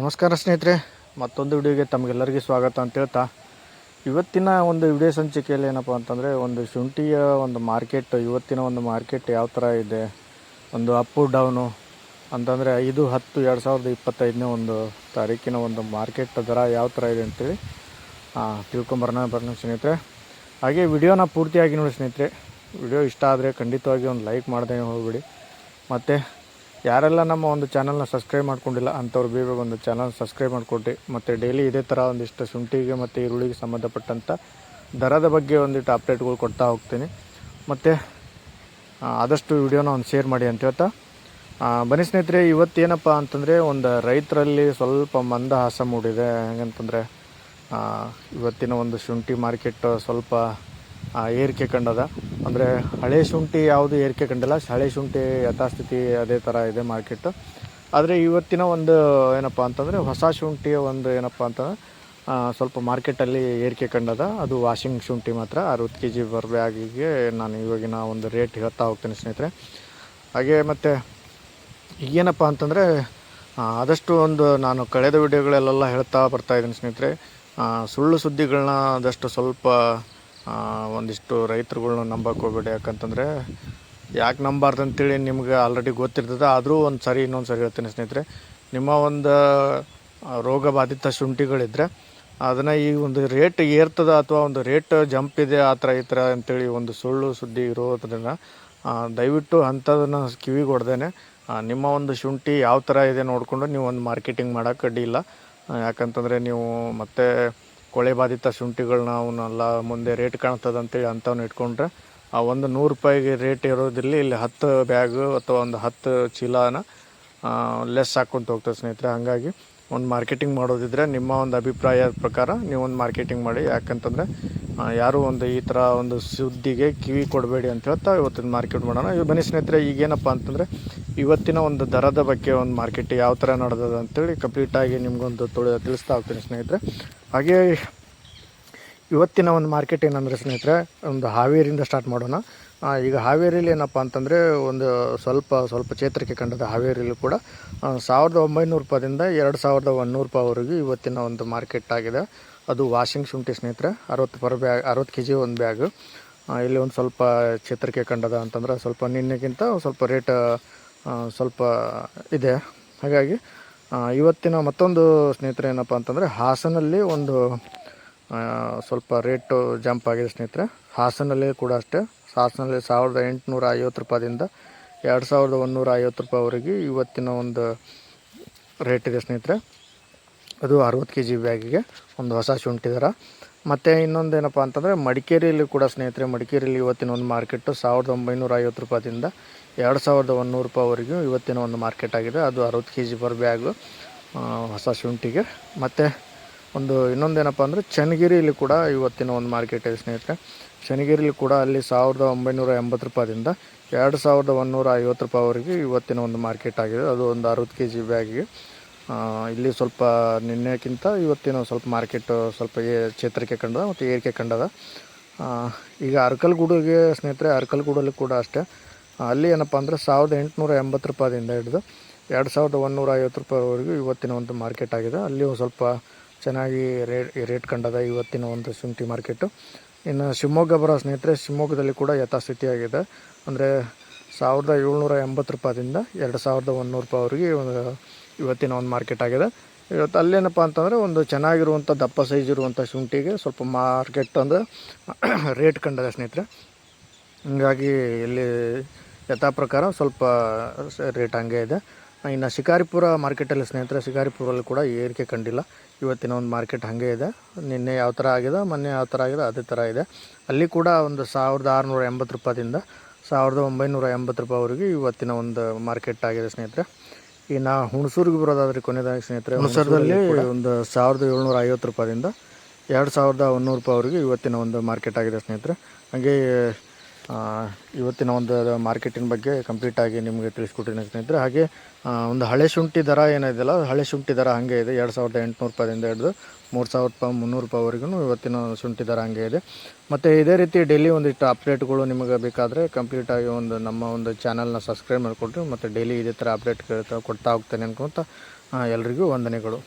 ನಮಸ್ಕಾರ ಸ್ನೇಹಿತರೆ, ಮತ್ತೊಂದು ವಿಡಿಯೋಗೆ ತಮಗೆಲ್ಲರಿಗೂ ಸ್ವಾಗತ ಅಂತ ಹೇಳ್ತಾ, ಇವತ್ತಿನ ಒಂದು ವಿಡಿಯೋ ಸಂಚಿಕೆಯಲ್ಲಿ ಏನಪ್ಪ ಅಂತಂದರೆ, ಒಂದು ಶುಂಠಿಯ ಒಂದು ಮಾರ್ಕೆಟ್, ಇವತ್ತಿನ ಒಂದು ಮಾರ್ಕೆಟ್ ಯಾವ ಥರ ಇದೆ, ಒಂದು ಅಪ್ಪು ಡೌನು ಅಂತಂದರೆ ಐದು, ಹತ್ತು, ಎರಡು ಸಾವಿರದ ಇಪ್ಪತ್ತೈದನೇ ಒಂದು ತಾರೀಕಿನ ಒಂದು ಮಾರ್ಕೆಟ್ ದರ ಯಾವ ಥರ ಇದೆ ಅಂತೇಳಿ ತಿಳ್ಕೊಂಬರೋಣ ಬರೋಣ ಸ್ನೇಹಿತರೆ. ಹಾಗೆ ವಿಡಿಯೋನ ಪೂರ್ತಿಯಾಗಿ ನೋಡಿ ಸ್ನೇಹಿತರೆ ವಿಡಿಯೋ ಇಷ್ಟ ಆದರೆ ಖಂಡಿತವಾಗಿ ಒಂದು ಲೈಕ್ ಮಾಡದೆ ಹೋಗ್ಬಿಡಿ. ಮತ್ತು ಯಾರೆಲ್ಲ ನಮ್ಮ ಒಂದು ಚಾನಲ್ನ ಸಬ್ಸ್ಕ್ರೈಬ್ ಮಾಡ್ಕೊಂಡಿಲ್ಲ, ಅಂಥವ್ರು ಬೇಗ ಒಂದು ಚಾನಲ್ ಸಬ್ಸ್ಕ್ರೈಬ್ ಮಾಡಿಕೊಟ್ಟು, ಮತ್ತು ಡೈಲಿ ಇದೇ ಥರ ಒಂದಿಷ್ಟು ಶುಂಠಿಗೆ ಮತ್ತು ಈರುಳ್ಳಿಗೆ ಸಂಬಂಧಪಟ್ಟಂಥ ದರದ ಬಗ್ಗೆ ಒಂದಿಷ್ಟು ಅಪ್ಡೇಟ್ಗಳು ಕೊಡ್ತಾ ಹೋಗ್ತೀನಿ. ಮತ್ತು ಆದಷ್ಟು ವಿಡಿಯೋನ ಒಂದು ಶೇರ್ ಮಾಡಿ ಅಂತ ಹೇಳ್ತಾ ಬನ್ನಿ ಸ್ನೇಹಿತರೆ, ಇವತ್ತೇನಪ್ಪ ಅಂತಂದರೆ ಒಂದು ರೈತರಲ್ಲಿ ಸ್ವಲ್ಪ ಮಂದಹಾಸ ಮೂಡಿದೆ. ಹೆಂಗಂತಂದರೆ ಇವತ್ತಿನ ಒಂದು ಶುಂಠಿ ಮಾರ್ಕೆಟ್ ಸ್ವಲ್ಪ ಏರಿಕೆ ಕಂಡದ. ಅಂದರೆ ಹಳೆ ಶುಂಠಿ ಯಾವುದು ಏರಿಕೆ ಕಂಡಿಲ್ಲ. ಹಳೆ ಶುಂಠಿ ಯಥಾಸ್ಥಿತಿ ಅದೇ ಥರ ಇದೆ ಮಾರ್ಕೆಟ್ ಆದರೆ ಇವತ್ತಿನ ಒಂದು ಏನಪ್ಪ ಅಂತಂದರೆ ಹೊಸ ಶುಂಠಿಯ ಒಂದು ಏನಪ್ಪ ಅಂತಂದ್ರೆ ಸ್ವಲ್ಪ ಮಾರ್ಕೆಟಲ್ಲಿ ಏರಿಕೆ ಕಂಡದ. ಅದು ವಾಷಿಂಗ್ ಶುಂಠಿ ಮಾತ್ರ. ಅರವತ್ತು ಕೆ ಜಿ ಬರ್ ನಾನು ಇವಾಗಿನ ಒಂದು ರೇಟ್ ಹೇಳ್ತಾ ಹೋಗ್ತೀನಿ ಸ್ನೇಹಿತರೆ. ಹಾಗೆ ಮತ್ತು ಈಗೇನಪ್ಪ ಅಂತಂದರೆ ಆದಷ್ಟು ಒಂದು ನಾನು ಕಳೆದ ವಿಡಿಯೋಗಳಲ್ಲೆಲ್ಲ ಹೇಳ್ತಾ ಬರ್ತಾ ಇದ್ದೀನಿ ಸ್ನೇಹಿತರೆ. ಸುಳ್ಳು ಸುದ್ದಿಗಳನ್ನ ಆದಷ್ಟು ಸ್ವಲ್ಪ ಒಂದಿಷ್ಟು ರೈತರುಗಳ್ನ ನಂಬಕ್ಕೆ ಹೋಗ್ಬೇಡಿ. ಯಾಕಂತಂದರೆ ಯಾಕೆ ನಂಬಾರ್ದು ಅಂತೇಳಿ ನಿಮ್ಗೆ ಆಲ್ರೆಡಿ ಗೊತ್ತಿರ್ತದೆ. ಆದರೂ ಒಂದು ಸರಿ ಇನ್ನೊಂದು ಸರಿ ಹೇಳ್ತೀನಿ ಸ್ನೇಹಿತರೆ. ನಿಮ್ಮ ಒಂದು ರೋಗ ಬಾಧಿತ ಶುಂಠಿಗಳಿದ್ದರೆ ಅದನ್ನು ಈ ಒಂದು ರೇಟ್ ಏರ್ತದ ಅಥವಾ ಒಂದು ರೇಟ್ ಜಂಪ್ ಇದೆ ಆ ಥರ ಈ ಥರ ಅಂತೇಳಿ ಒಂದು ಸುಳ್ಳು ಸುದ್ದಿ ಇರೋದ್ರಿಂದ ದಯವಿಟ್ಟು ಅಂಥದನ್ನು ಕಿವಿಗೆ ನಿಮ್ಮ ಒಂದು ಶುಂಠಿ ಯಾವ ಥರ ಇದೆ ನೋಡಿಕೊಂಡು ನೀವು ಒಂದು ಮಾರ್ಕೆಟಿಂಗ್ ಮಾಡೋಕ್ಕೆ ಅಡ್ಡಿ ಇಲ್ಲ. ಆ, ಯಾಕಂತಂದರೆ ನೀವು ಮತ್ತೆ ಕೊಳೆ ಬಾಧಿತ ಶುಂಠಿಗಳನ್ನ ಅವನ್ನೆಲ್ಲ ಮುಂದೆ ರೇಟ್ ಕಾಣ್ತದೆ ಅಂತೇಳಿ ಅಂಥವ್ನ ಇಟ್ಕೊಂಡ್ರೆ, ಆ ಒಂದು ನೂರು ರೂಪಾಯಿಗೆ ರೇಟ್ ಇರೋದಿಲ್ಲ ಇಲ್ಲಿ ಹತ್ತು ಬ್ಯಾಗು ಅಥವಾ ಒಂದು ಹತ್ತು ಚೀಲನ ಲೆಸ್ ಹಾಕ್ಕೊಂತ ಹೋಗ್ತದೆ ಸ್ನೇಹಿತರೆ. ಹಾಗಾಗಿ ಒಂದು ಮಾರ್ಕೆಟಿಂಗ್ ಮಾಡೋದಿದ್ರೆ ನಿಮ್ಮ ಒಂದು ಅಭಿಪ್ರಾಯ ಪ್ರಕಾರ ನೀವು ಒಂದು ಮಾರ್ಕೆಟಿಂಗ್ ಮಾಡಿ, ಯಾಕಂತಂದರೆ ಯಾರೂ ಒಂದು ಈ ಥರ ಒಂದು ಸುದ್ದಿಗೆ ಕಿವಿ ಕೊಡಬೇಡಿ ಅಂತ ಹೇಳ್ತಾ ಇವತ್ತಿನ ಮಾರ್ಕೆಟ್ ಮಾಡೋಣ. ಇವ ಬನ್ನಿ ಸ್ನೇಹಿತರೆ ಈಗೇನಪ್ಪ ಅಂತಂದರೆ, ಇವತ್ತಿನ ಒಂದು ದರದ ಬಗ್ಗೆ ಒಂದು ಮಾರ್ಕೆಟ್ ಯಾವ ಥರ ನಡೆದದ ಅಂತೇಳಿ ಕಂಪ್ಲೀಟಾಗಿ ನಿಮಗೊಂದು ತೊಳೆ, ತಿಳಿಸ್ತಾ ಹೋಗ್ತೀನಿ ಸ್ನೇಹಿತರೆ. ಹಾಗೆ, ಇವತ್ತಿನ ಒಂದು ಮಾರ್ಕೆಟ್ ಏನಂದರೆ ಸ್ನೇಹಿತರೆ, ಒಂದು ಹಾವೇರಿಯಿಂದ ಸ್ಟಾರ್ಟ್ ಮಾಡೋಣ. ಈಗ ಹಾವೇರಿಲಿ ಏನಪ್ಪ ಅಂತಂದರೆ ಒಂದು ಸ್ವಲ್ಪ ಸ್ವಲ್ಪ ಚೇತರಿಕೆ ಕಂಡದ ಹಾವೇರಿಲಿ ಕೂಡ ಸಾವಿರದ ಒಂಬೈನೂರು ರೂಪಾಯಿಂದ ಎರಡು ಸಾವಿರದ ಒಂದುನೂರು ರೂಪಾಯಿವರೆಗೂ ಇವತ್ತಿನ ಒಂದು ಮಾರ್ಕೆಟ್ ಆಗಿದೆ. ಅದು ವಾಷಿಂಗ್ ಶುಂಠಿ ಸ್ನೇಹಿತರೆ, ಅರವತ್ತು ಪರ್ ಬ್ಯಾಗ್ ಅರವತ್ತು ಕೆ ಜಿ ಒಂದು ಬ್ಯಾಗ್. ಇಲ್ಲಿ ಒಂದು ಸ್ವಲ್ಪ ಚೇತರಿಕೆ ಕಂಡದ ಅಂತಂದ್ರೆ ಸ್ವಲ್ಪ ನಿನ್ನೆಗಿಂತ ಸ್ವಲ್ಪ ರೇಟ್ ಸ್ವಲ್ಪ ಇದೆ. ಹಾಗಾಗಿ ಇವತ್ತಿನ ಮತ್ತೊಂದು ಸ್ನೇಹಿತರೆ ಏನಪ್ಪ ಅಂತಂದರೆ ಹಾಸನಲ್ಲಿ ಒಂದು ಸ್ವಲ್ಪ ರೇಟು ಜಂಪ್ ಆಗಿದೆ ಸ್ನೇಹಿತರೆ. ಹಾಸನಲ್ಲಿ ಕೂಡ ಅಷ್ಟೇ. ಹಾಸನಲ್ಲಿ ಸಾವಿರದ ಎಂಟುನೂರ ಐವತ್ತು ರೂಪಾಯಿಂದ ಎರಡು ಸಾವಿರದ ಒಂದುನೂರ ಐವತ್ತು ರೂಪಾಯಿವರೆಗೆ ಇವತ್ತಿನ ಒಂದು ರೇಟ್ ಇದೆ ಸ್ನೇಹಿತರೆ. ಅದು ಅರವತ್ತು ಕೆ ಜಿ ಬ್ಯಾಗಿಗೆ ಒಂದು ಹೊಸ ಶುಂಠಿ ದರ. ಮತ್ತು ಇನ್ನೊಂದು ಏನಪ್ಪ ಅಂತಂದರೆ ಮಡಿಕೇರಿಯಲ್ಲಿ ಕೂಡ ಸ್ನೇಹಿತರೆ, ಮಡಿಕೇರಿಯಲ್ಲಿ ಇವತ್ತಿನ ಒಂದು ಮಾರ್ಕೆಟು ಸಾವಿರದ ಒಂಬೈನೂರ ಐವತ್ತು ರೂಪಾಯಿಂದ ಎರಡು ಸಾವಿರದ ಒಂದುನೂರು ರೂಪಾಯಿವರೆಗೂ ಇವತ್ತಿನ ಒಂದು ಮಾರ್ಕೆಟ್ ಆಗಿದೆ. ಅದು ಅರವತ್ತು ಕೆ ಜಿ ಪರ್ ಬ್ಯಾಗು ಹೊಸ ಶುಂಠಿಗೆ. ಮತ್ತು ಒಂದು ಇನ್ನೊಂದೇನಪ್ಪ ಅಂದರೆ ಚನ್ನಗಿರಿಯಲ್ಲಿ ಕೂಡ ಇವತ್ತಿನ ಒಂದು ಮಾರ್ಕೆಟ್ ಇದೆ ಸ್ನೇಹಿತರೆ. ಚನ್ನಗಿರಿಲಿ ಕೂಡ ಅಲ್ಲಿ ಸಾವಿರದ ಒಂಬೈನೂರ ಎಂಬತ್ತು ರೂಪಾಯಿಂದ ಎರಡು ಸಾವಿರದ ಒಂದುನೂರ ಐವತ್ತು ರೂಪಾಯಿವರೆಗೆ ಇವತ್ತಿನ ಒಂದು ಮಾರ್ಕೆಟ್ ಆಗಿದೆ. ಅದು ಒಂದು ಅರವತ್ತು ಕೆ ಜಿ ಬ್ಯಾಗಿಗೆ ಇಲ್ಲಿ ಸ್ವಲ್ಪ ನಿನ್ನೆಕ್ಕಿಂತ ಇವತ್ತಿನ ಸ್ವಲ್ಪ ಮಾರ್ಕೆಟ್ ಸ್ವಲ್ಪ ಏ ಚೇತರಿಕೆ ಕಂಡದ ಮತ್ತು ಏರಿಕೆ ಕಂಡದ. ಈಗ ಅರ್ಕಲ್ಗೂಡಿಗೆ ಸ್ನೇಹಿತರೆ, ಅರ್ಕಲ್ಗೂಡಲ್ಲಿ ಕೂಡ ಅಷ್ಟೇ. ಅಲ್ಲಿ ಏನಪ್ಪ ಅಂದರೆ ಸಾವಿರದ ಎಂಟುನೂರ ಎಂಬತ್ತು ರೂಪಾಯಿಂದ ಹಿಡಿದು ಎರಡು ಸಾವಿರದ ಒಂದುನೂರ ಐವತ್ತು ರೂಪಾಯಿವರೆಗೂ ಇವತ್ತಿನ ಒಂದು ಮಾರ್ಕೆಟ್ ಆಗಿದೆ. ಅಲ್ಲಿ ಸ್ವಲ್ಪ ಚೆನ್ನಾಗಿ ರೇಟ್ ರೇಟ್ ಕಂಡದ ಇವತ್ತಿನ ಒಂದು ಶುಂಠಿ ಮಾರ್ಕೆಟು. ಇನ್ನು ಶಿವಮೊಗ್ಗ ಬರೋ ಸ್ನೇಹಿತರೆ, ಶಿವಮೊಗ್ಗದಲ್ಲಿ ಕೂಡ ಯಥಾಸ್ಥಿತಿಯಾಗಿದೆ. ಅಂದರೆ ಸಾವಿರದ ಏಳ್ನೂರ ಎಂಬತ್ತು ರೂಪಾಯಿಂದ ಎರಡು ಸಾವಿರದ ಒಂದುನೂರು ರೂಪಾಯಿವರೆಗೆ ಒಂದು ಇವತ್ತಿನ ಒಂದು ಮಾರ್ಕೆಟ್ ಆಗಿದೆ. ಇವತ್ತು ಅಲ್ಲೇನಪ್ಪ ಅಂತಂದರೆ ಒಂದು ಚೆನ್ನಾಗಿರುವಂಥ ದಪ್ಪ ಸೈಜ್ ಇರುವಂಥ ಶುಂಠಿಗೆ ಸ್ವಲ್ಪ ಮಾರ್ಕೆಟ್ ಅಂದರೆ ರೇಟ್ ಕಂಡದ ಸ್ನೇಹಿತರೆ. ಹಂಗಾಗಿ ಇಲ್ಲಿ ಯಥಾ ಪ್ರಕಾರ ಸ್ವಲ್ಪ ರೇಟ್ ಹಂಗೆ ಇದೆ. ಇನ್ನು ಶಿಕಾರಿಪುರ ಮಾರ್ಕೆಟಲ್ಲಿ ಸ್ನೇಹಿತರೆ ಶಿಕಾರಿಪುರಲ್ಲಿ ಕೂಡ ಏರಿಕೆ ಕಂಡಿಲ್ಲ. ಇವತ್ತಿನ ಒಂದು ಮಾರ್ಕೆಟ್ ಹಾಗೆ ಇದೆ. ನಿನ್ನೆ ಯಾವ ಥರ ಆಗಿದೆ ಮೊನ್ನೆ ಯಾವ ಥರ ಆಗಿದೆ ಅದೇ ಥರ ಇದೆ. ಅಲ್ಲಿ ಕೂಡ ಒಂದು ಸಾವಿರದ ಆರುನೂರ ಎಂಬತ್ತು ರೂಪಾಯಿಂದ ಸಾವಿರದ ಒಂಬೈನೂರ ಎಂಬತ್ತು ರೂಪಾಯಿವರೆಗೆ ಇವತ್ತಿನ ಒಂದು ಮಾರ್ಕೆಟ್ ಆಗಿದೆ ಸ್ನೇಹಿತರೆ. ಇನ್ನು ಹುಣಸೂರಿಗೆ ಬರೋದಾದ್ರೆ ಕೊನೆಯದಾಗಿ ಸ್ನೇಹಿತರೆ ಹುಣಸೂರದಲ್ಲಿ ಒಂದು ಸಾವಿರದ ಏಳ್ನೂರ ಐವತ್ತು ರೂಪಾಯಿಂದ ಎರಡು ಸಾವಿರದ ಒಂದುನೂರು ರೂಪಾಯಿವರೆಗೆ ಇವತ್ತಿನ ಒಂದು ಮಾರ್ಕೆಟ್ ಆಗಿದೆ ಸ್ನೇಹಿತರೆ. ಹಾಗೆ ಇವತ್ತಿನ ಒಂದು ಮಾರ್ಕೆಟಿನ ಬಗ್ಗೆ ಕಂಪ್ಲೀಟಾಗಿ ನಿಮಗೆ ತಿಳಿಸ್ಕೊಟ್ಟಿನ ಸ್ನೇಹಿತರೆ. ಹಾಗೆ ಒಂದು ಹಳೆ ಶುಂಠಿ ದರ ಏನಿದೆಯಲ್ಲ, ಹಳೆ ಶುಂಠಿ ದರ ಹಾಗೆ ಇದೆ. ಎರಡು ಸಾವಿರದ ಎಂಟುನೂರು ರೂಪಾಯಿಂದ ಹಿಡಿದು ಮೂರು ಸಾವಿರ ರೂಪಾಯಿ ಮುನ್ನೂರು ರೂಪಾಯಿವರೆಗೂ ಇವತ್ತಿನ ಶುಂಠಿ ದರ ಹಾಗೆ ಇದೆ. ಮತ್ತು ಇದೇ ರೀತಿ ಡೈಲಿ ಒಂದಿಷ್ಟು ಅಪ್ಡೇಟ್ಗಳು ನಿಮಗೆ ಬೇಕಾದರೆ ಕಂಪ್ಲೀಟಾಗಿ ಒಂದು ನಮ್ಮ ಒಂದು ಚಾನಲ್ನ ಸಬ್ಸ್ಕ್ರೈಬ್ ಮಾಡಿಕೊಡ್ರಿ ಮತ್ತು ಡೈಲಿ ಇದೇ ಥರ ಅಪ್ಡೇಟ್ ಕೊಡ್ತಾ ಹೋಗ್ತೇನೆ ಅನ್ಕೊಂತ ಎಲ್ಲರಿಗೂ ವಂದನೆಗಳು.